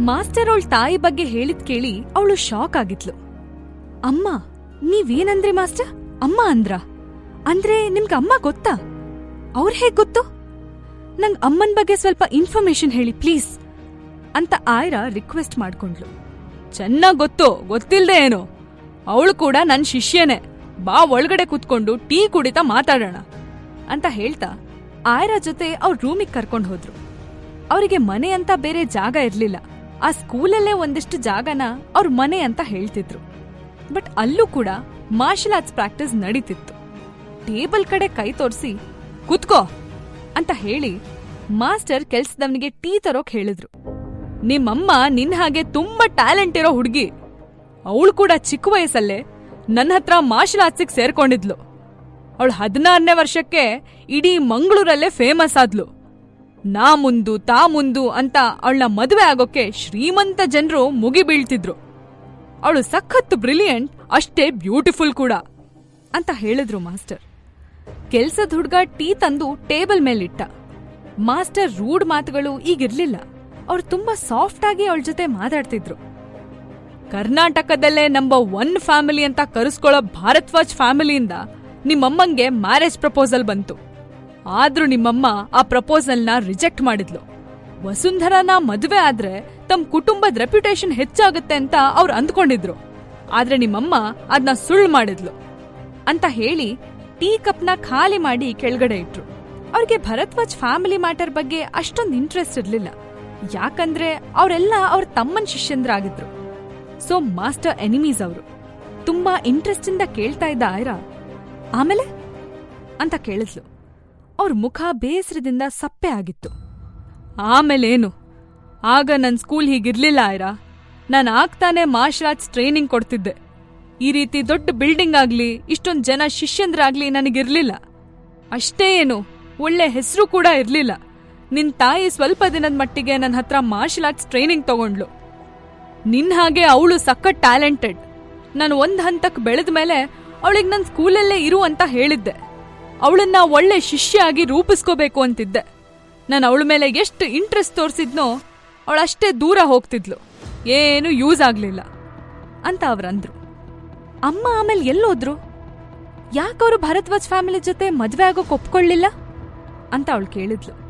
Master ಅವಳ ತಾಯಿ ಬಗ್ಗೆ ಹೇಳಿದ್ ಕೇಳಿ ಅವಳು ಶಾಕ್ ಆಗಿದ್ಲು. ಅಮ್ಮ, ನೀವೇನಂದ್ರಿ ಮಾಸ್ಟರ್? ಅಮ್ಮ ಅಂದ್ರ? ಅಂದ್ರೆ ನಿಮ್ಗೆ ಅಮ್ಮ ಗೊತ್ತಾ? ಅವ್ರ ಹೇಗ್ ಗೊತ್ತು? ನಂಗ್ ಅಮ್ಮನ್ ಬಗ್ಗೆ ಸ್ವಲ್ಪ ಇನ್ಫಾರ್ಮೇಶನ್ ಹೇಳಿ ಪ್ಲೀಸ್ ಅಂತ ಆಯ್ರಾ ರಿಕ್ವೆಸ್ಟ್ ಮಾಡ್ಕೊಂಡ್ಲು ಚೆನ್ನಾಗ್ ಗೊತ್ತು, ಗೊತ್ತಿಲ್ದೆ ಏನು? ಅವಳು ಕೂಡ ನನ್ ಶಿಷ್ಯನೇ. ಬಾ ಒಳಗಡೆ ಕುತ್ಕೊಂಡು ಟೀ ಕುಡಿತಾ ಮಾತಾಡೋಣ ಅಂತ ಹೇಳ್ತಾ ಆಯ್ರಾ ಜೊತೆ ಅವ್ರ ರೂಮಿಗೆ ಕರ್ಕೊಂಡು ಹೋದ್ರು. ಅವರಿಗೆ ಮನೆ ಅಂತ ಬೇರೆ ಜಾಗ ಇರ್ಲಿಲ್ಲ. ಆ ಸ್ಕೂಲಲ್ಲೇ ಒಂದಿಷ್ಟು ಜಾಗನ ಅವ್ರ ಮನೆ ಅಂತ ಹೇಳ್ತಿದ್ರು. ಬಟ್ ಅಲ್ಲೂ ಕೂಡ ಮಾರ್ಷಲ್ ಆರ್ಟ್ಸ್ ಪ್ರಾಕ್ಟೀಸ್ ನಡೀತಿತ್ತು. ಟೇಬಲ್ ಕಡೆ ಕೈ ತೋರಿಸಿ, ಕುತ್ಕೋ ಅಂತ ಹೇಳಿ ಮಾಸ್ಟರ್ ಕೆಲ್ಸದವನಿಗೆ ಟೀ ತರೋಕ್ ಹೇಳಿದ್ರು. ನಿಮ್ಮಮ್ಮ ನಿನ್ ಹಾಗೆ ತುಂಬಾ ಟ್ಯಾಲೆಂಟ್ ಇರೋ ಹುಡುಗಿ. ಅವಳು ಕೂಡ ಚಿಕ್ಕ ವಯಸ್ಸಲ್ಲೇ ನನ್ನ ಹತ್ರ ಮಾರ್ಷಲ್ ಆರ್ಟ್ಸಿಗೆ ಸೇರ್ಕೊಂಡಿದ್ಲು. ಅವಳು ಹದಿನಾರನೇ ವರ್ಷಕ್ಕೆ ಇಡೀ ಮಂಗಳೂರಲ್ಲೇ ಫೇಮಸ್ ಆದ್ಲು. ನಾ ಮುಂದು, ತಾ ಮುಂದು ಅಂತ ಅವಳ ಮದುವೆ ಆಗೋಕ್ಕೆ ಶ್ರೀಮಂತ ಜನರು ಮುಗಿಬೀಳ್ತಿದ್ರು ಅವಳು ಸಖತ್ ಬ್ರಿಲಿಯಂಟ್, ಅಷ್ಟೇ ಬ್ಯೂಟಿಫುಲ್ ಕೂಡ ಅಂತ ಹೇಳಿದ್ರು ಮಾಸ್ಟರ್. ಕೆಲ್ಸದ ಹುಡ್ಗ ಟೀ ತಂದು ಟೇಬಲ್ ಮೇಲಿಟ್ಟ. ಮಾಸ್ಟರ್ ರೂಡ್ ಮಾತುಗಳು ಈಗಿರ್ಲಿಲ್ಲ. ಅವ್ರು ತುಂಬಾ ಸಾಫ್ಟ್ ಆಗಿ ಅವಳ ಜೊತೆ ಮಾತಾಡ್ತಿದ್ರು. ಕರ್ನಾಟಕದಲ್ಲೇ ನಂಬರ್ ಒನ್ ಫ್ಯಾಮಿಲಿ ಅಂತ ಕರೆಸ್ಕೊಳ್ಳೋ ಭಾರತ್ವಾಜ್ ಫ್ಯಾಮಿಲಿಯಿಂದ ನಿಮ್ಮಮ್ಮಂಗೆ ಮ್ಯಾರೇಜ್ ಪ್ರಪೋಸಲ್ ಬಂತು. ಆದ್ರೂ ನಿಮ್ಮಮ್ಮ ಆ ಪ್ರಪೋಸಲ್ನ ರಿಜೆಕ್ಟ್ ಮಾಡಿದ್ಲು. ವಸುಂಧರನ ಮದುವೆ ಆದ್ರೆ ತಮ್ಮ ಕುಟುಂಬದ ರೆಪ್ಯುಟೇಷನ್ ಹೆಚ್ಚಾಗುತ್ತೆ ಅಂತ ಅವ್ರು ಅಂದ್ಕೊಂಡಿದ್ರು. ಆದ್ರೆ ನಿಮ್ಮಮ್ಮ ಅದನ್ನ ಸುಳ್ಳು ಮಾಡಿದ್ಲು. ಅಂತ ಹೇಳಿ ಟೀ ಕಪ್ನ ಖಾಲಿ ಮಾಡಿ ಕೆಳಗಡೆ ಇಟ್ರು. ಅವ್ರಿಗೆ ಭರತ್ವಾಜ್ ಫ್ಯಾಮಿಲಿ ಮ್ಯಾಟರ್ ಬಗ್ಗೆ ಅಷ್ಟೊಂದು ಇಂಟ್ರೆಸ್ಟ್ ಇರ್ಲಿಲ್ಲ. ಯಾಕಂದ್ರೆ ಅವರೆಲ್ಲ ಅವ್ರ ತಮ್ಮನ್ ಶಿಷ್ಯಂದ್ರಾಗಿದ್ರು. ಸೊ ಮಾಸ್ಟರ್ ಎನಿಮೀಸ್ ಅವರು. ತುಂಬಾ ಇಂಟ್ರೆಸ್ಟಿಂದ ಕೇಳ್ತಾ ಇದ್ದ ಆಯ್ರಾ, ಆಮೇಲೆ? ಅಂತ ಕೇಳಿದ್ಲು. ಅವ್ರ ಮುಖ ಬೇಸರದಿಂದ ಸಪ್ಪೆ ಆಗಿತ್ತು. ಆಮೇಲೇನು? ಆಗ ನನ್ನ ಸ್ಕೂಲ್ ಹೀಗಿರ್ಲಿಲ್ಲ ಆಯ್ರಾ? ನಾನು ಆಗ್ತಾನೆ ಮಾರ್ಷಲ್ ಆರ್ಟ್ಸ್ ಟ್ರೈನಿಂಗ್ ಕೊಡ್ತಿದ್ದೆ. ಈ ರೀತಿ ದೊಡ್ಡ ಬಿಲ್ಡಿಂಗ್ ಆಗ್ಲಿ, ಇಷ್ಟೊಂದ್ ಜನ ಶಿಷ್ಯಂದ್ರಾಗ್ಲಿ ನನಗಿರ್ಲಿಲ್ಲ. ಅಷ್ಟೇ ಏನು, ಒಳ್ಳೆ ಹೆಸರು ಕೂಡ ಇರ್ಲಿಲ್ಲ. ನಿನ್ ತಾಯಿ ಸ್ವಲ್ಪ ದಿನದ ಮಟ್ಟಿಗೆ ನನ್ನ ಹತ್ರ ಮಾರ್ಷಲ್ ಆರ್ಟ್ಸ್ ಟ್ರೈನಿಂಗ್ ತಗೊಂಡ್ಲು ನಿನ್ ಹಾಗೆ ಅವಳು ಸಖತ್ ಟ್ಯಾಲೆಂಟೆಡ್. ನಾನು ಒಂದ್ ಹಂತಕ್ ಬೆಳೆದ ಮೇಲೆ ಅವಳಿಗೆ ನನ್ನ ಸ್ಕೂಲಲ್ಲೇ ಇರು ಅಂತ ಹೇಳಿದ್ದೆ. ಅವಳನ್ನ ಒಳ್ಳೆ ಶಿಷ್ಯಾಗಿ ರೂಪಿಸ್ಕೋಬೇಕು ಅಂತಿದ್ದೆ. ನಾನು ಅವಳ ಮೇಲೆ ಎಷ್ಟು ಇಂಟ್ರೆಸ್ಟ್ ತೋರಿಸಿದ್ನೋ ಅವಳಷ್ಟೇ ದೂರ ಹೋಗ್ತಿದ್ಲು. ಏನು ಯೂಸ್ ಆಗಲಿಲ್ಲ ಅಂತ ಅವ್ರಂದ್ರು ಅಮ್ಮ ಆಮೇಲೆ ಎಲ್ಲೋದ್ರು? ಯಾಕವ್ರು ಭರದ್ವಾಜ್ ಫ್ಯಾಮಿಲಿ ಜೊತೆ ಮದುವೆ ಆಗೋಕೆ ಒಪ್ಕೊಳ್ಳಿಲ್ಲ? ಅಂತ ಅವಳು ಕೇಳಿದ್ಲು.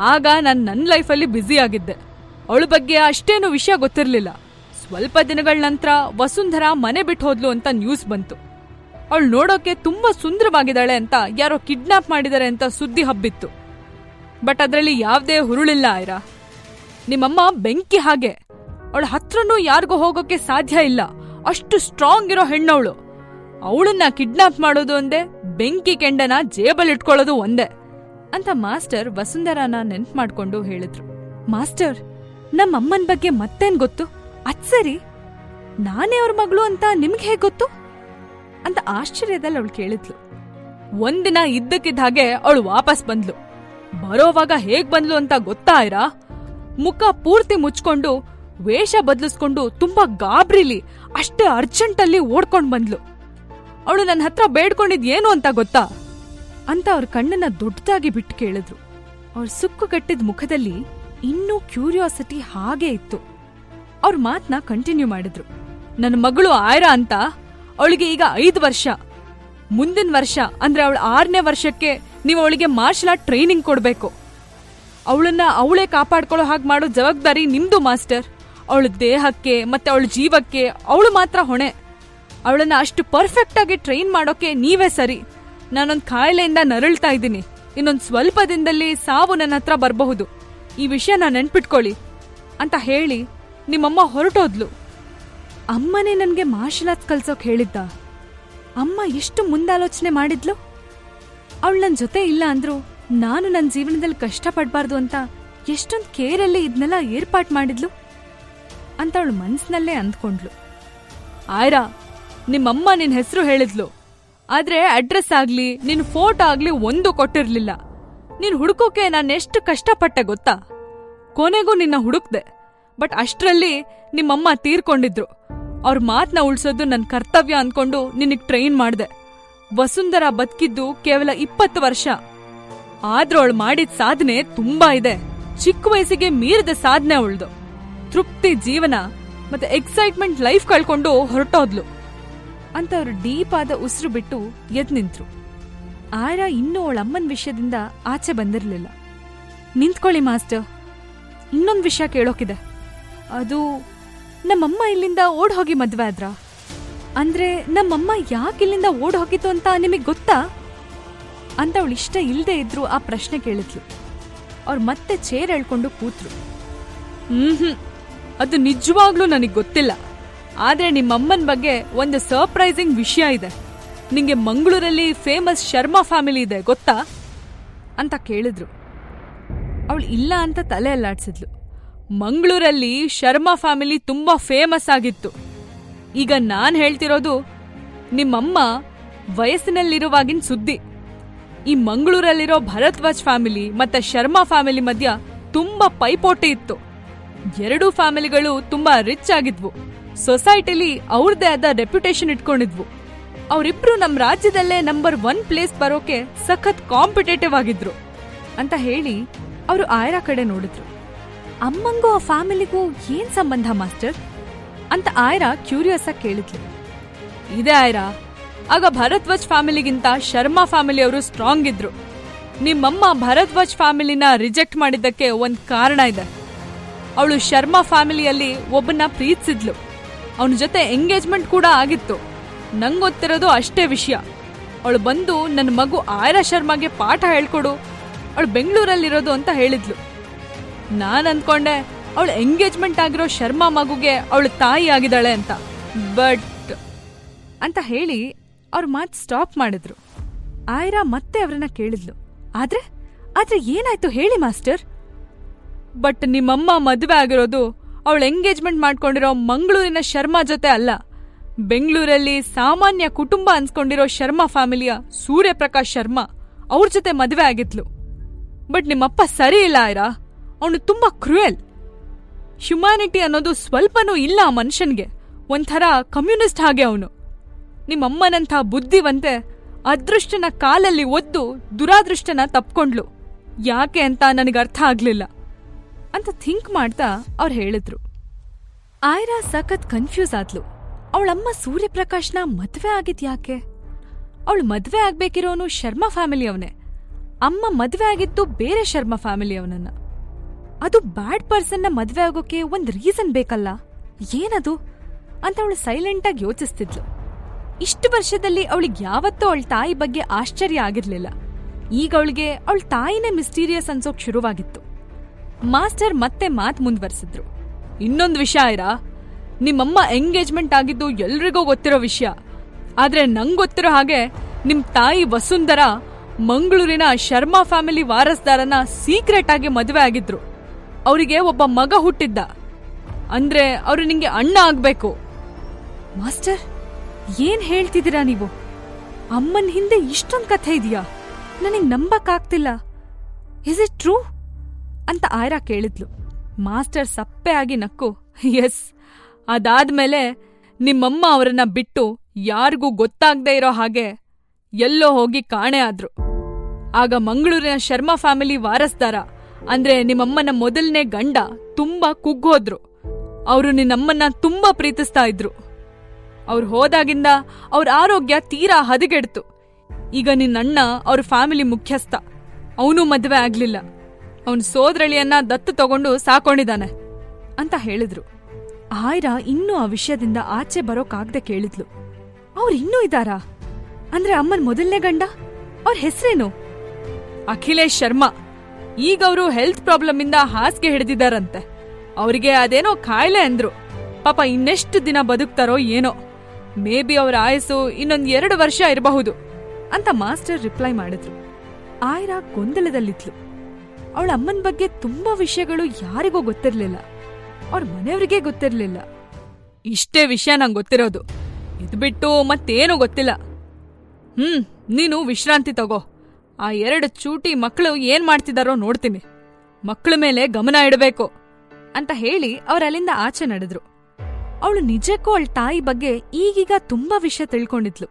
ಆಗ ನಾನು ನನ್ನ ಲೈಫಲ್ಲಿ ಬ್ಯುಸಿ ಆಗಿದ್ದೆ. ಅವಳ ಬಗ್ಗೆ ಅಷ್ಟೇನು ವಿಷಯ ಗೊತ್ತಿರಲಿಲ್ಲ. ಸ್ವಲ್ಪ ದಿನಗಳ ನಂತರ ವಸುಂಧರಾ ಮನೆ ಬಿಟ್ಟು ಹೋದ್ಲು ಅಂತ ನ್ಯೂಸ್ ಬಂತು. ಅವಳು ನೋಡೋಕೆ ತುಂಬಾ ಸುಂದರವಾಗಿದ್ದಾಳೆ ಅಂತ ಯಾರೋ ಕಿಡ್ನಾಪ್ ಮಾಡಿದ್ದಾರೆ ಅಂತ ಸುದ್ದಿ ಹಬ್ಬಿತ್ತು. ಬಟ್ ಅದರಲ್ಲಿ ಯಾವುದೇ ಹುರುಳಿಲ್ಲ ಆಯ್ರಾ ನಿಮ್ಮಮ್ಮ ಬೆಂಕಿ ಹಾಗೆ. ಅವಳ ಹತ್ರನೂ ಯಾರಿಗೂ ಹೋಗೋಕೆ ಸಾಧ್ಯ ಇಲ್ಲ. ಅಷ್ಟು ಸ್ಟ್ರಾಂಗ್ ಇರೋ ಹೆಣ್ಣವಳು. ಅವಳನ್ನ ಕಿಡ್ನಾಪ್ ಮಾಡೋದು ಒಂದೇ, ಬೆಂಕಿ ಕೆಂಡನ ಜೇಬಲ್ ಇಟ್ಕೊಳ್ಳೋದು ಒಂದೇ ಅಂತ ಮಾಸ್ಟರ್ ವಸುಂಧರಾನ ನೆನ್ಪ್ ಮಾಡ್ಕೊಂಡು ಹೇಳಿದ್ರು. ಮಾಸ್ಟರ್, ನಮ್ಮಮ್ಮನ ಬಗ್ಗೆ ಮತ್ತೇನ್ ಗೊತ್ತು? ಅದ್ ಸರಿ. ನಾನೇ ಅವ್ರ ಮಗಳು ಅಂತ ನಿಮ್ಗೆ ಹೇಗೆ ಗೊತ್ತು? ಅಂತ ಆಶ್ಚರ್ಯದಲ್ಲಿ ಅವಳು ಕೇಳಿದ್ಲು. ಒಂದಿನ ಇದ್ದಕ್ಕಿದ್ದ ಹಾಗೆ ಅವಳು ವಾಪಸ್ ಬಂದ್ಲು. ಬರೋವಾಗ ಹೇಗ್ ಬಂದ್ಲು ಅಂತ ಗೊತ್ತಾ ಮುಖ ಪೂರ್ತಿ ಮುಚ್ಕೊಂಡು, ವೇಷ ಬದಲಿಸ್ಕೊಂಡು ತುಂಬಾ ಗಾಬ್ರಿಲಿ, ಅಷ್ಟೇ ಅರ್ಜೆಂಟಲ್ಲಿ ಓಡ್ಕೊಂಡ್ ಬಂದ್ಲು. ಅವಳು ನನ್ನ ಹತ್ರ ಬೇಡ್ಕೊಂಡಿದ್ ಏನು ಅಂತ ಗೊತ್ತಾ? ಅಂತ ಅವ್ರ ಕಣ್ಣನ್ನ ದೊಡ್ಡದಾಗಿ ಬಿಟ್ಟು ಕೇಳಿದ್ರು. ಅವ್ರ ಸುಕ್ಕು ಕಟ್ಟಿದ ಮುಖದಲ್ಲಿ ಇನ್ನೂ ಕ್ಯೂರಿಯಾಸಿಟಿ ಹಾಗೆ ಇತ್ತು. ಅವ್ರ ಮಾತನ್ನ ಕಂಟಿನ್ಯೂ ಮಾಡಿದ್ರು. ನನ್ನ ಮಗಳು ಆಯ್ರಾ ಅಂತ? ಅವಳಿಗೆ ಈಗ ಐದು ವರ್ಷ. ಮುಂದಿನ ವರ್ಷ ಅಂದ್ರೆ ಅವಳ ಆರನೇ ವರ್ಷಕ್ಕೆ ನೀವು ಅವಳಿಗೆ ಮಾರ್ಷಲ್ ಆರ್ಟ್ ಟ್ರೈನಿಂಗ್ ಕೊಡಬೇಕು. ಅವಳನ್ನ ಅವಳೇ ಕಾಪಾಡ್ಕೊಳ್ಳೋ ಹಾಗೆ ಮಾಡೋ ಜವಾಬ್ದಾರಿ ನಿಮ್ದು, ಮಾಸ್ಟರ್. ಅವಳ ದೇಹಕ್ಕೆ ಮತ್ತೆ ಅವಳ ಜೀವಕ್ಕೆ ಅವಳು ಮಾತ್ರ ಹೊಣೆ. ಅವಳನ್ನ ಅಷ್ಟು ಪರ್ಫೆಕ್ಟ್ ಆಗಿ ಟ್ರೈನ್ ಮಾಡೋಕೆ ನೀವೇ ಸರಿ. ನಾನೊಂದು ಕಾಯಿಲೆಯಿಂದ ನರಳ್ತಾ ಇದ್ದೀನಿ. ಇನ್ನೊಂದು ಸ್ವಲ್ಪ ದಿನದಲ್ಲಿ ಸಾವು ನನ್ನ ಹತ್ರ ಬರಬಹುದು. ಈ ವಿಷಯ ನಾನು ನೆನ್ಪಿಟ್ಕೊಳ್ಳಿ. ಅಂತ ಹೇಳಿ ನಿಮ್ಮಮ್ಮ ಹೊರಟೋದ್ಲು. ಅಮ್ಮನೇ ನನಗೆ ಮಾರ್ಷಲ್ ಆರ್ಟ್ಸ್ ಕಲ್ಸೋಕೆ ಹೇಳಿದ್ದ. ಅಮ್ಮ ಎಷ್ಟು ಮುಂದಾಲೋಚನೆ ಮಾಡಿದ್ಲು? ಅವಳು ನನ್ನ ಜೊತೆ ಇಲ್ಲ ಅಂದ್ರು ನಾನು ನನ್ನ ಜೀವನದಲ್ಲಿ ಕಷ್ಟಪಡಬಾರ್ದು ಅಂತ ಎಷ್ಟೊಂದು ಕೇರಲ್ಲಿ ಇದನ್ನೆಲ್ಲ ಏರ್ಪಾಟ್ ಮಾಡಿದ್ಲು ಅಂತ ಅವಳು ಮನಸ್ಸಿನಲ್ಲೇ ಅಂದ್ಕೊಂಡ್ಲು ಆಯ್ರಾ, ನಿಮ್ಮಮ್ಮ ನಿನ್ನ ಹೆಸರು ಹೇಳಿದ್ಲು. ಆದ್ರೆ ಅಡ್ರೆಸ್ ಆಗಲಿ ನಿನ್ನ ಫೋಟೋ ಆಗಲಿ ಒಂದು ಕೊಟ್ಟಿರಲಿಲ್ಲ. ನೀನ್ ಹುಡುಕೋಕೆ ನಾನು ಎಷ್ಟು ಕಷ್ಟಪಟ್ಟೆ ಗೊತ್ತಾ? ಕೊನೆಗೂ ನಿನ್ನ ಹುಡುಕ್ದೆ. ಬಟ್ ಅಷ್ಟರಲ್ಲಿ ನಿಮ್ಮಮ್ಮ ತೀರ್ಕೊಂಡಿದ್ರು. ಅವ್ರ ಮಾತನ್ನ ಉಳಿಸೋದು ನನ್ನ ಕರ್ತವ್ಯ ಅನ್ಕೊಂಡು ನಿನಗೆ ಟ್ರೈನ್ ಮಾಡಿದೆ. ವಸುಂಧರ ಬದುಕಿದ್ದು ಕೇವಲ ಇಪ್ಪತ್ತು ವರ್ಷ. ಆದ್ರೂ ಮಾಡಿದ ಸಾಧನೆ ತುಂಬಾ ಇದೆ. ಚಿಕ್ಕ ವಯಸ್ಸಿಗೆ ಮೀರಿದ ಸಾಧನೆ ಅವಳ್ದು. ತೃಪ್ತಿ ಜೀವನ ಮತ್ತೆ ಎಕ್ಸೈಟ್ಮೆಂಟ್ ಲೈಫ್ ಕಳ್ಕೊಂಡು ಹೊರಟೋದ್ಲು. ಅಂತ ಅವರು ಡೀಪ್ ಆದ ಉಸಿರು ಬಿಟ್ಟು ಎದ್ ನಿಂತ್ರು. ಆರ ಇನ್ನೂ ಅವಳ ಅಮ್ಮನ ವಿಷಯದಿಂದ ಆಚೆ ಬಂದಿರಲಿಲ್ಲ. ನಿಂತ್ಕೊಳ್ಳಿ ಮಾಸ್ಟರ್, ಇನ್ನೊಂದು ವಿಷಯ ಕೇಳೋಕಿದೆ. ಅದು ನಮ್ಮಮ್ಮ ಇಲ್ಲಿಂದ ಓಡ್ ಹೋಗಿ ಮದ್ವೆ ಆದ್ರ? ಅಂದ್ರೆ ನಮ್ಮಮ್ಮ ಯಾಕೆ ಇಲ್ಲಿಂದ ಓಡ್ ಹೋಗಿತ್ತು ಅಂತ ನಿಮಗೆ ಗೊತ್ತಾ? ಅಂತ ಅವಳು ಇಷ್ಟ ಇಲ್ಲದೆ ಇದ್ರು ಆ ಪ್ರಶ್ನೆ ಕೇಳಿದ್ಲು. ಅವ್ರು ಮತ್ತೆ ಚೇರ್ ಎಳ್ಕೊಂಡು ಕೂತ್ರು. ಹ್ಮ್ ಅದು ನಿಜವಾಗ್ಲೂ ನನಗೆ ಗೊತ್ತಿಲ್ಲ. ಆದ್ರೆ ನಿಮ್ಮಮ್ಮನ ಬಗ್ಗೆ ಒಂದು ಸರ್ಪ್ರೈಸಿಂಗ್ ವಿಷಯ ಇದೆ. ನಿಂಗೆ ಮಂಗಳೂರಲ್ಲಿ ಫೇಮಸ್ ಶರ್ಮಾ ಫ್ಯಾಮಿಲಿ ಇದೆ, ಗೊತ್ತಾ? ಅಂತ ಕೇಳಿದ್ರು. ಅವಳು ಇಲ್ಲ ಅಂತ ತಲೆ ಅಲ್ಲಾಡ್ಸಿದ್ಲು. ಮಂಗಳೂರಲ್ಲಿ ಶರ್ಮಾ ಫ್ಯಾಮಿಲಿ ತುಂಬ ಫೇಮಸ್ ಆಗಿತ್ತು. ಈಗ ನಾನು ಹೇಳ್ತಿರೋದು ನಿಮ್ಮಮ್ಮ ವಯಸ್ಸಿನಲ್ಲಿರುವಾಗಿನ ಸುದ್ದಿ. ಈ ಮಂಗಳೂರಲ್ಲಿರೋ ಭರತ್ವಾಜ್ ಫ್ಯಾಮಿಲಿ ಮತ್ತು ಶರ್ಮಾ ಫ್ಯಾಮಿಲಿ ಮಧ್ಯ ತುಂಬ ಪೈಪೋಟಿ ಇತ್ತು. ಎರಡೂ ಫ್ಯಾಮಿಲಿಗಳು ತುಂಬ ರಿಚ್ ಆಗಿದ್ವು. ಸೊಸೈಟಿಲಿ ಅವ್ರದ್ದೇ ಆದ ರೆಪ್ಯುಟೇಷನ್ ಇಟ್ಕೊಂಡಿದ್ವು. ಅವರಿಬ್ರು ನಮ್ಮ ರಾಜ್ಯದಲ್ಲೇ ನಂಬರ್ ಒನ್ ಪ್ಲೇಸ್ ಬರೋಕೆ ಸಖತ್ ಕಾಂಪಿಟೇಟಿವ್ ಆಗಿದ್ರು. ಅಂತ ಹೇಳಿ ಅವರು ಆಯರ ಕಡೆ ನೋಡಿದ್ರು. ಅಮ್ಮಂಗೂ ಆ ಫ್ಯಾಮಿಲಿಗೂ ಏನ್ ಸಂಬಂಧ, ಮಾಸ್ಟರ್? ಅಂತ ಆಯ್ರಾ ಕ್ಯೂರಿಯಸ್ ಆಗಿ ಕೇಳಿದ್ಲು. ಇದೆ ಆಯ್ರಾ. ಆಗ ಭರದ್ವಾಜ್ ಫ್ಯಾಮಿಲಿಗಿಂತ ಶರ್ಮಾ ಫ್ಯಾಮಿಲಿ ಅವರು ಸ್ಟ್ರಾಂಗ್ ಇದ್ರು. ನಿಮ್ಮಮ್ಮ ಭರದ್ವಾಜ್ ಫ್ಯಾಮಿಲಿನ ರಿಜೆಕ್ಟ್ ಮಾಡಿದ್ದಕ್ಕೆ ಒಂದ್ ಕಾರಣ ಇದೆ. ಅವಳು ಶರ್ಮಾ ಫ್ಯಾಮಿಲಿಯಲ್ಲಿ ಒಬ್ಬನ ಪ್ರೀತಿಸಿದ್ಲು. ಅವನ ಜೊತೆ ಎಂಗೇಜ್ಮೆಂಟ್ ಕೂಡ ಆಗಿತ್ತು. ನಂಗೊತ್ತಿರೋದು ಅಷ್ಟೇ ವಿಷಯ. ಅವಳು ಬಂದು ನನ್ನ ಮಗು ಆಯ್ರಾ ಶರ್ಮಾಗೆ ಪಾಠ ಹೇಳ್ಕೊಡು. ಅವಳು ಬೆಂಗಳೂರಲ್ಲಿರೋದು ಅಂತ ಹೇಳಿದ್ಲು. ನಾನ್ ಅನ್ಕೊಂಡೆ ಅವಳು ಎಂಗೇಜ್ಮೆಂಟ್ ಆಗಿರೋ ಶರ್ಮಾ ಮಗುಗೆ ಅವಳು ತಾಯಿ ಆಗಿದ್ದಾಳೆ ಅಂತ. ಬಟ್ ಅಂತ ಹೇಳಿ ಅವ್ರ ಮಾತು ಸ್ಟಾಪ್ ಮಾಡಿದ್ರು. ಆಯ್ರಾ ಮತ್ತೆ ಅವ್ರನ್ನ ಕೇಳಿದ್ಲು. ಆದ್ರೆ ಆದ್ರೆ ಏನಾಯ್ತು ಹೇಳಿ ಮಾಸ್ಟರ್? ಬಟ್ ನಿಮ್ಮಮ್ಮ ಮದುವೆ ಆಗಿರೋದು ಅವಳು ಎಂಗೇಜ್ಮೆಂಟ್ ಮಾಡ್ಕೊಂಡಿರೋ ಮಂಗಳೂರಿನ ಶರ್ಮಾ ಜೊತೆ ಅಲ್ಲ. ಬೆಂಗಳೂರಲ್ಲಿ ಸಾಮಾನ್ಯ ಕುಟುಂಬ ಅನ್ಸ್ಕೊಂಡಿರೋ ಶರ್ಮಾ ಫ್ಯಾಮಿಲಿಯ ಸೂರ್ಯಪ್ರಕಾಶ್ ಶರ್ಮಾ ಅವ್ರ ಜೊತೆ ಮದುವೆ ಆಗಿದ್ಲು. ಬಟ್ ನಿಮ್ಮಪ್ಪ ಸರಿ ಇಲ್ಲ ಆಯ್ರಾ? ಅವನು ತುಂಬಾ ಕ್ರೂಯಲ್. ಹ್ಯುಮ್ಯಾನಿಟಿ ಅನ್ನೋದು ಸ್ವಲ್ಪನೂ ಇಲ್ಲ ಆ ಮನುಷ್ಯನ್ಗೆ. ಒಂಥರ ಕಮ್ಯುನಿಸ್ಟ್ ಹಾಗೆ ಅವನು. ನಿಮ್ಮಮ್ಮನಂಥ ಬುದ್ಧಿವಂತೆ ಅದೃಷ್ಟನ ಕಾಲಲ್ಲಿ ಒದ್ದು ದುರಾದೃಷ್ಟನ ತಪ್ಕೊಂಡ್ಲು. ಯಾಕೆ ಅಂತ ನನಗೆ ಅರ್ಥ ಆಗ್ಲಿಲ್ಲ. ಅಂತ ಥಿಂಕ್ ಮಾಡ್ತಾ ಅವ್ರು ಹೇಳಿದ್ರು. ಆಯ್ರಾ ಸಖತ್ ಕನ್ಫ್ಯೂಸ್ ಆದ್ಲು. ಅವಳಮ್ಮ ಸೂರ್ಯಪ್ರಕಾಶ್ನ ಮದ್ವೆ ಆಗಿದ್ ಯಾಕೆ? ಅವಳು ಮದ್ವೆ ಆಗ್ಬೇಕಿರೋನು ಶರ್ಮಾ ಫ್ಯಾಮಿಲಿ ಅವನೇ ಅಮ್ಮ ಮದ್ವೆ ಆಗಿದ್ದು ಬೇರೆ ಶರ್ಮಾ ಫ್ಯಾಮಿಲಿ ಅವನನ್ನ ಅದು ಬ್ಯಾಡ್ ಪರ್ಸನ್ನ ಮದ್ವೆ ಆಗೋಕೆ ಒಂದ್ ರೀಸನ್ ಬೇಕಲ್ಲ? ಏನದು? ಅಂತ ಅವಳು ಸೈಲೆಂಟ್ ಆಗಿ ಯೋಚಿಸ್ತಿದ್ಲು. ಇಷ್ಟು ವರ್ಷದಲ್ಲಿ ಅವಳಿಗೆ ಯಾವತ್ತೂ ಅವಳ ತಾಯಿ ಬಗ್ಗೆ ಆಶ್ಚರ್ಯ ಆಗಿರ್ಲಿಲ್ಲ. ಈಗ ಅವಳಿಗೆ ಅವಳ ತಾಯಿನೇ ಮಿಸ್ಟೀರಿಯಸ್ ಅನ್ಸೋಕ್ ಶುರುವಾಗಿತ್ತು. ಮಾಸ್ಟರ್ ಮತ್ತೆ ಮಾತ್ ಮುಂದುವರೆಸಿದ್ರು. ಇನ್ನೊಂದು ವಿಷಯ ಇರಾ? ನಿಮ್ಮಮ್ಮ ಎಂಗೇಜ್ಮೆಂಟ್ ಆಗಿದ್ದು ಎಲ್ರಿಗೂ ಗೊತ್ತಿರೋ ವಿಷಯ. ಆದ್ರೆ ನಂಗ್ ಗೊತ್ತಿರೋ ಹಾಗೆ ನಿಮ್ ತಾಯಿ ವಸುಂಧರ ಮಂಗಳೂರಿನ ಶರ್ಮಾ ಫ್ಯಾಮಿಲಿ ವಾರಸ್ದಾರನ ಸೀಕ್ರೆಟ್ ಆಗಿ ಮದುವೆ ಆಗಿದ್ರು. ಅವರಿಗೆ ಒಬ್ಬ ಮಗ ಹುಟ್ಟಿದ್ದ. ಅಂದ್ರೆ ಅವರು ನಿಂಗೆ ಅಣ್ಣ ಆಗ್ಬೇಕು. ಮಾಸ್ಟರ್, ಏನ್ ಹೇಳ್ತಿದ್ದೀರಾ ನೀವು? ಅಮ್ಮನ ಹಿಂದೆ ಇಷ್ಟೊಂದು ಕಥೆ ಇದೆಯಾ? ನನಗೆ ನಂಬಕ್ಕಾಗ್ತಿಲ್ಲ. ಇಸ್ ಇಟ್ ಟ್ರೂ ಅಂತ ಆಯ್ರಾ ಕೇಳಿದ್ಲು. ಮಾಸ್ಟರ್ ಸಪ್ಪೆ ಆಗಿ ನಕ್ಕು ಎಸ್ ಅದಾದ್ಮೇಲೆ ನಿಮ್ಮಮ್ಮ ಅವರನ್ನ ಬಿಟ್ಟು ಯಾರಿಗೂ ಗೊತ್ತಾಗ್ದೇ ಇರೋ ಹಾಗೆ ಎಲ್ಲೋ ಹೋಗಿ ಕಾಣೆ ಆದ್ರು. ಆಗ ಮಂಗಳೂರಿನ ಶರ್ಮಾ ಫ್ಯಾಮಿಲಿ ವಾರಸ್ದಾರ ಅಂದ್ರೆ ನಿಮ್ಮಮ್ಮನ ಮೊದಲನೇ ಗಂಡ ತುಂಬಾ ಕುಗ್ಗೋದ್ರು. ಅವರು ನಿನ್ನಮ್ಮನ್ನ ತುಂಬಾ ಪ್ರೀತಿಸ್ತಾ ಇದ್ರು. ಅವ್ರು ಹೋದಾಗಿಂದ ಅವ್ರ ಆರೋಗ್ಯ ತೀರಾ ಹದಗೆಡ್ತು. ಈಗ ನಿನ್ನಣ್ಣ ಅವ್ರ ಫ್ಯಾಮಿಲಿ ಮುಖ್ಯಸ್ಥ. ಅವನು ಮದ್ವೆ ಆಗ್ಲಿಲ್ಲ. ಅವನ್ ಸೋದರಳಿಯನ್ನ ದತ್ತು ತಗೊಂಡು ಸಾಕೊಂಡಿದ್ದಾನೆ ಅಂತ ಹೇಳಿದ್ರು. ಆಯ್ರಾ ಇನ್ನೂ ಆ ವಿಷಯದಿಂದ ಆಚೆ ಬರೋಕಾಗ್ದೆ ಕೇಳಿದ್ಲು. ಅವ್ರು ಇನ್ನೂ ಇದ್ದಾರಾ? ಅಂದ್ರೆ ಅಮ್ಮನ್ ಮೊದಲನೇ ಗಂಡ? ಅವ್ರ ಹೆಸರೇನು? ಅಖಿಲೇಶ್ ಶರ್ಮಾ. ಈಗ ಅವರು ಹೆಲ್ತ್ ಪ್ರಾಬ್ಲಮ್ ಇಂದ ಹಾಸಿಗೆ ಹಿಡಿದಿದ್ದಾರಂತೆ ಅವರಿಗೆ ಅದೇನೋ ಕಾಯಿಲೆ ಅಂದ್ರು. ಪಾಪ ಇನ್ನೆಷ್ಟು ದಿನ ಬದುಕ್ತಾರೋ ಏನೋ. ಮೇ ಬಿ ಅವರ ಆಯಸ್ಸು ಇನ್ನೊಂದ್ ಎರಡು ವರ್ಷ ಇರಬಹುದು ಅಂತ ಮಾಸ್ಟರ್ ರಿಪ್ಲೈ ಮಾಡಿದ್ರು. ಆಯ್ರಾ ಗೊಂದಲದಲ್ಲಿದ್ಲು. ಅವಳ ಅಮ್ಮನ ಬಗ್ಗೆ ತುಂಬಾ ವಿಷಯಗಳು ಯಾರಿಗೂ ಗೊತ್ತಿರಲಿಲ್ಲ. ಅವ್ರ ಮನೆಯವರಿಗೆ ಗೊತ್ತಿರಲಿಲ್ಲ. ಇಷ್ಟೇ ವಿಷಯ ನಂಗೆ ಗೊತ್ತಿರೋದು. ಇದು ಬಿಟ್ಟು ಮತ್ತೇನು ಗೊತ್ತಿಲ್ಲ. ಹ್ಮ್, ನೀನು ವಿಶ್ರಾಂತಿ ತಗೋ. ಆ ಎರಡು ಚೂಟಿ ಮಕ್ಕಳು ಏನ್ ಮಾಡ್ತಿದ್ದಾರೋ ನೋಡ್ತೀನಿ. ಮಕ್ಕಳ ಮೇಲೆ ಗಮನ ಇಡಬೇಕು ಅಂತ ಹೇಳಿ ಅವರಲ್ಲಿಂದ ಆಚೆ ನಡೆದ್ರು. ಅವಳು ನಿಜಕ್ಕೂ ಅವಳ ತಾಯಿ ಬಗ್ಗೆ ಈಗೀಗ ತುಂಬಾ ವಿಷಯ ತಿಳ್ಕೊಂಡಿದ್ಲು.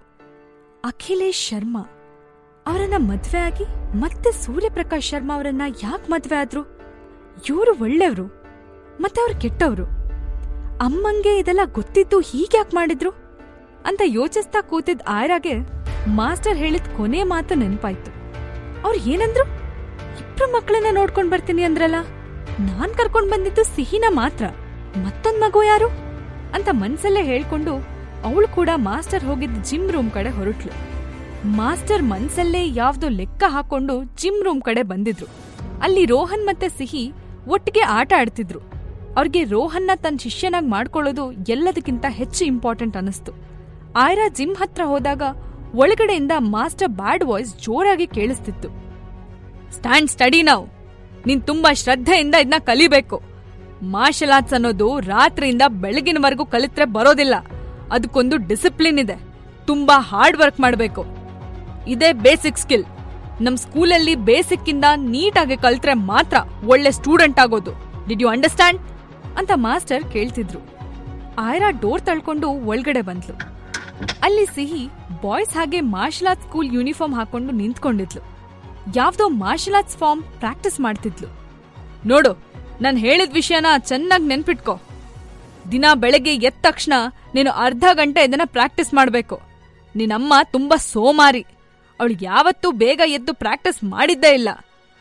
ಅಖಿಲೇಶ್ ಶರ್ಮಾ ಅವರನ್ನ ಮದ್ವೆ ಆಗಿ ಮತ್ತೆ ಸೂರ್ಯಪ್ರಕಾಶ್ ಶರ್ಮಾ ಅವರನ್ನ ಯಾಕೆ ಮದ್ವೆ ಆದ್ರು? ಇವರು ಒಳ್ಳೆಯವರು ಮತ್ತೆ ಅವ್ರು ಕೆಟ್ಟವರು. ಅಮ್ಮಂಗೆ ಇದೆಲ್ಲ ಗೊತ್ತಿದ್ದು ಹೀಗ್ಯಾಕ್ ಮಾಡಿದ್ರು? ಅಂತ ಯೋಚಿಸ್ತಾ ಕೂತಿದ್ ಆಯ್ರಾಗೆ ಮಾಸ್ಟರ್ ಹೇಳಿದ ಕೊನೆ ಮಾತು ನೆನ್ಪಾಯ್ತು. ಅವ್ರು ಏನಂದ್ರು? ಇಬ್ರು ಮಕ್ಕಳನ್ನ ನೋಡ್ಕೊಂಡ್ ಬರ್ತೀನಿ ಅಂದ್ರಲ್ಲ? ನಾನ್ ಕರ್ಕೊಂಡ್ ಬಂದಿದ್ದು ಸಿಹಿನ ಮಾತ್ರ. ಮತ್ತೊಂದ್ ಮಗು ಯಾರು? ಅಂತ ಮನ್ಸಲ್ಲೇ ಹೇಳ್ಕೊಂಡು ಅವಳು ಕೂಡ ಮಾಸ್ಟರ್ ಹೋಗಿದ್ದ ಜಿಮ್ ರೂಮ್ ಕಡೆ ಹೊರಟ್ಲು. ಮಾಸ್ಟರ್ ಮನ್ಸಲ್ಲೇ ಯಾವ್ದೋ ಲೆಕ್ಕ ಹಾಕೊಂಡು ಜಿಮ್ ರೂಮ್ ಕಡೆ ಬಂದಿದ್ರು. ಅಲ್ಲಿ ರೋಹನ್ ಮತ್ತೆ ಸಿಹಿ ಒಟ್ಟಿಗೆ ಆಟ ಆಡ್ತಿದ್ರು. ಅವ್ರಿಗೆ ರೋಹನ್ನ ತನ್ನ ಶಿಷ್ಯನಾಗಿ ಮಾಡ್ಕೊಳ್ಳೋದು ಎಲ್ಲದಕ್ಕಿಂತ ಹೆಚ್ಚು ಇಂಪಾರ್ಟೆಂಟ್ ಅನಿಸ್ತು ಆಯ್ರಾ ಜಿಮ್ ಹತ್ರ ಹೋದಾಗ ಒಳಗಡೆಯಿಂದ ಮಾಸ್ಟರ್ ಬ್ಯಾಡ್ ವಾಯ್ಸ್ ಜೋರಾಗಿ ಕೇಳಿಸ್ತಿತ್ತು. ಸ್ಟ್ಯಾಂಡ್ ಸ್ಟಡಿ ನಾವು. ನೀನ್ ತುಂಬಾ ಶ್ರದ್ಧೆಯಿಂದ ಇದನ್ನ ಕಲಿಬೇಕು. ಮಾರ್ಷಲ್ ಆರ್ಟ್ಸ್ ಅನ್ನೋದು ರಾತ್ರಿಯಿಂದ ಬೆಳಗಿನವರೆಗೂ ಕಲಿತ್ರೆ ಬರೋದಿಲ್ಲ. ಅದಕ್ಕೊಂದು ಡಿಸಿಪ್ಲಿನ್ ಇದೆ. ತುಂಬಾ ಹಾರ್ಡ್ ವರ್ಕ್ ಮಾಡಬೇಕು. ಇದೇ ಬೇಸಿಕ್ ಸ್ಕಿಲ್. ನಮ್ ಸ್ಕೂಲಲ್ಲಿ ಬೇಸಿಕ್ ಇಂದ ನೀಟಾಗಿ ಕಲ್ತ್ರೆ ಮಾತ್ರ ಒಳ್ಳೆ ಸ್ಟೂಡೆಂಟ್ ಆಗೋದು. Did you understand? ಅಂತ ಮಾಸ್ಟರ್ ಕೇಳ್ತಿದ್ರು. ಆಯ್ರಾ ಡೋರ್ ತಳ್ಕೊಂಡು ಒಳಗಡೆ ಬಂದ್ಲು. ಅಲ್ಲಿ ಸಿಹಿ ಬಾಯ್ಸ್ ಹಾಗೆ ಮಾರ್ಷಲ್ ಆರ್ಟ್ಸ್ ಸ್ಕೂಲ್ ಯೂನಿಫಾರ್ಮ್ ಹಾಕೊಂಡು ನಿಂತ್ಕೊಂಡಿದ್ಲು. ಯಾವ್ದೋ ಮಾರ್ಷಲ್ ಆರ್ಟ್ಸ್ ಫಾರ್ಮ್ ಪ್ರಾಕ್ಟೀಸ್ ಮಾಡ್ತಿದ್ಲು. ನೋಡು, ನಾನು ಹೇಳಿದ ವಿಷಯನ ಚೆನ್ನಾಗಿ ನೆನ್ಪಿಟ್ಕೋ. ದಿನ ಬೆಳಗ್ಗೆ ಎದ್ದ ತಕ್ಷಣ ನೀನು ಅರ್ಧ ಗಂಟೆ ಇದನ್ನ ಪ್ರಾಕ್ಟೀಸ್ ಮಾಡಬೇಕು. ನಿನ್ನಮ್ಮ ತುಂಬಾ ಸೋಮಾರಿ. ಅವಳು ಯಾವತ್ತೂ ಬೇಗ ಎದ್ದು ಪ್ರಾಕ್ಟೀಸ್ ಮಾಡಿದ್ದೇ ಇಲ್ಲ.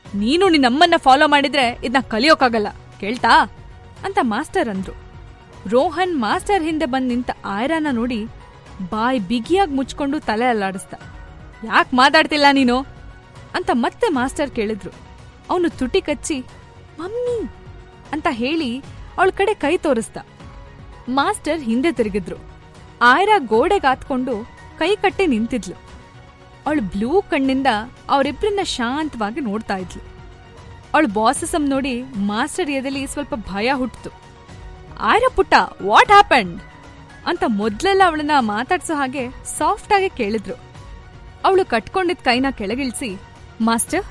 ನೀನು ನಿನ್ನಮ್ಮನ್ನ ಫಾಲೋ ಮಾಡಿದ್ರೆ ಇದನ್ನ ಕಲಿಯೋಕ್ಕಾಗಲ್ಲ ಕೇಳ್ತಾ? ಅಂತ ಮಾಸ್ಟರ್ ಅಂದ್ರು. ರೋಹನ್ ಮಾಸ್ಟರ್ ಹಿಂದೆ ಬಂದ ನಿಂತ ಆಯ್ರಾನ ನೋಡಿ ಬಾಯ್ ಬಿಗಿಯಾಗಿ ಮುಚ್ಕೊಂಡು ತಲೆ ಅಲ್ಲಾಡಿಸ್ದ. ಯಾಕೆ ಮಾತಾಡ್ತಿಲ್ಲ ನೀನು? ಅಂತ ಮತ್ತೆ ಮಾಸ್ಟರ್ ಕೇಳಿದ್ರು. ಅವನು ತುಟಿ ಕಚ್ಚಿ, ಮಮ್ಮಿ ಅಂತ ಹೇಳಿ ಅವಳ ಕಡೆ ಕೈ ತೋರಿಸ್ದ. ಮಾಸ್ಟರ್ ಹಿಂದೆ ತಿರುಗಿದ್ರು. ಆಯ್ರಾ ಗೋಡೆಗೆ ಆತ್ಕೊಂಡು ಕೈ ಕಟ್ಟಿ ನಿಂತಿದ್ಲು. ಅವಳು ಬ್ಲೂ ಕಣ್ಣಿಂದ ಅವರಿಬ್ಬರನ್ನ ಶಾಂತವಾಗಿ ನೋಡ್ತಾ ಇದ್ಲು. ಅವಳು ಬಾಸಸಮ್ ನೋಡಿ ಮಾಸ್ಟರ್ ಎದೆಲಿ ಸ್ವಲ್ಪ ಭಯ ಹುಟ್ಟಿತು ಆಯ್ರ ಪುಟ್ಟ ವಾಟ್ ಹ್ಯಾಪಂಡ್ ಅಂತ ಮೊದ್ಲೆಲ್ಲ ಅವಳನ್ನ ಮಾತಾಡ್ಸೋ ಹಾಗೆ ಸಾಫ್ಟ್ ಆಗಿ ಕೇಳಿದ್ರು. ಅವಳು ಕಟ್ಕೊಂಡಿದ್ ಕೈನ ಕೆಳಗಿಳಿಸಿ, ಮಾಸ್ಟರ್,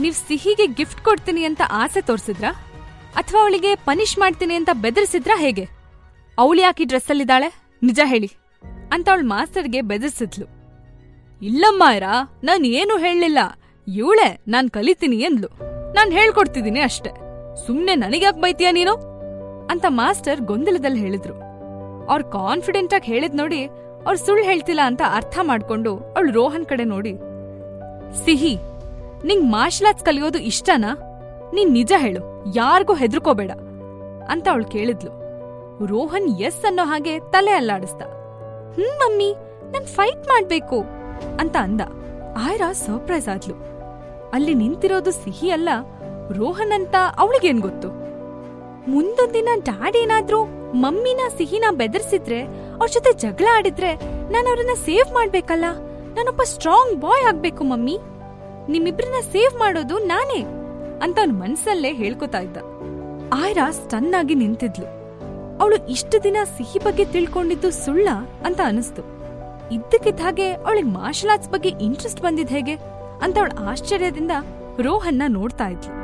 ನೀವ್ ಸಿಹಿಗೆ ಗಿಫ್ಟ್ ಕೊಡ್ತೀನಿ ಅಂತ ಆಸೆ ತೋರ್ಸಿದ್ರಾ? ಅಥವಾ ಅವಳಿಗೆ ಪನಿಷ್ ಮಾಡ್ತೀನಿ ಅಂತ ಬೆದರಿಸಿದ್ರಾ ಹೇಗೆ? ಅವಳು ಯಾಕೆ ಡ್ರೆಸ್ಸಲ್ಲಿದ್ದಾಳೆ ನಿಜ ಹೇಳಿ. ಅಂತ ಅವಳು ಮಾಸ್ಟರ್ಗೆ ಬೆದರಿಸಿದ್ಲು. ಇಲ್ಲಮ್ಮ ಇರಾ ನಾನ್ ಏನು ಹೇಳಲಿಲ್ಲ. ಇವಳೆ, ನಾನ್ ಕಲಿತೀನಿ ಎಂದ್ಲು ನಾನ್ ಹೇಳ್ಕೊಡ್ತಿದ್ದೀನಿ ಅಷ್ಟೆ. ಸುಮ್ನೆ ನನಗ್ಯಾಕ್ ಬೈತೀಯ ನೀನು? ಅಂತ ಮಾಸ್ಟರ್ ಗೊಂದಲದಲ್ಲಿ ಹೇಳಿದ್ರು. ಅವ್ರ್ ಕಾನ್ಫಿಡೆಂಟ್ ಆಗಿ ಹೇಳಿದ್ ನೋಡಿ ಅವ್ರು ಸುಳ್ಳು ಹೇಳ್ತಿಲ್ಲ ಅಂತ ಅರ್ಥ ಮಾಡ್ಕೊಂಡು ಅವಳು ರೋಹನ್ ಕಡೆ ನೋಡಿ. ಸಿಹಿ, ನಿಂಗ್ ಮಾರ್ಷಲ್ ಆರ್ಟ್ಸ್ ಕಲಿಯೋದು ಇಷ್ಟನಾ? ನೀನ್ ನಿಜ ಹೇಳು, ಯಾರಿಗೂ ಹೆದರ್ಕೋಬೇಡ ಅಂತ ಅವಳು ಕೇಳಿದ್ಲು. ರೋಹನ್ ಎಸ್ ಅನ್ನೋ ಹಾಗೆ ತಲೆ ಅಲ್ಲಾಡಿಸ್ದ. ಹ್ಮ್ ಮಮ್ಮಿ, ನಾನ್ ಫೈಟ್ ಮಾಡ್ಬೇಕು ಅಂತ ಅಂದ. ಆಯ್ರಾ ಸರ್ಪ್ರೈಸ್ ಆದ್ಲು. ಅಲ್ಲಿ ನಿಂತಿರೋದು ಸಿಹಿ ಅಲ್ಲ, ರೋಹನ್ ಅಂತ ಅವಳಿಗೇನ್ ಗೊತ್ತು? ಮುಂದೊಂದಿನ ದಿನ ಡ್ಯಾಡ್ ಏನಾದ್ರೂ ಮಮ್ಮಿನ ಸಿಹಿನ ಬೆದರ್ಸಿದ್ರೆ ಅವ್ರ ಜೊತೆ ಜಗಳ ಆಡಿದ್ರೆ ನಾನು ಅವ್ರನ್ನ ಸೇವ್ ಮಾಡ್ಬೇಕಲ್ಲ? ನಾನೊಬ್ಬ ಸ್ಟ್ರಾಂಗ್ ಬಾಯ್ ಆಗ್ಬೇಕು ಮಮ್ಮಿ. ನಿಮ್ಮಿಬ್ರನ್ನ ಸೇವ್ ಮಾಡೋದು ನಾನೇ ಅಂತ ಅವ್ನ ಮನ್ಸಲ್ಲೇ ಹೇಳ್ಕೊತಾ ಇದ್ದ. ಆಯ್ರಾ ಸ್ಟನ್ ನಿಂತಿದ್ಲು. ಅವಳು ಇಷ್ಟು ದಿನ ಸಿಹಿ ಬಗ್ಗೆ ತಿಳ್ಕೊಂಡಿದ್ದು ಸುಳ್ಳ ಅಂತ ಅನಿಸ್ತು. ಇದ್ದಕ್ಕಿದ್ದ ಹಾಗೆ ಅವಳಿಗೆ ಮಾರ್ಷಲ್ ಆರ್ಟ್ಸ್ ಬಗ್ಗೆ ಇಂಟ್ರೆಸ್ಟ್ ಬಂದಿದ್ ಹೇಗೆ ಅಂತ ಅವಳ ಆಶ್ಚರ್ಯದಿಂದ ರೋಹನ್ನ ನೋಡ್ತಾ ಇದ್ಲು.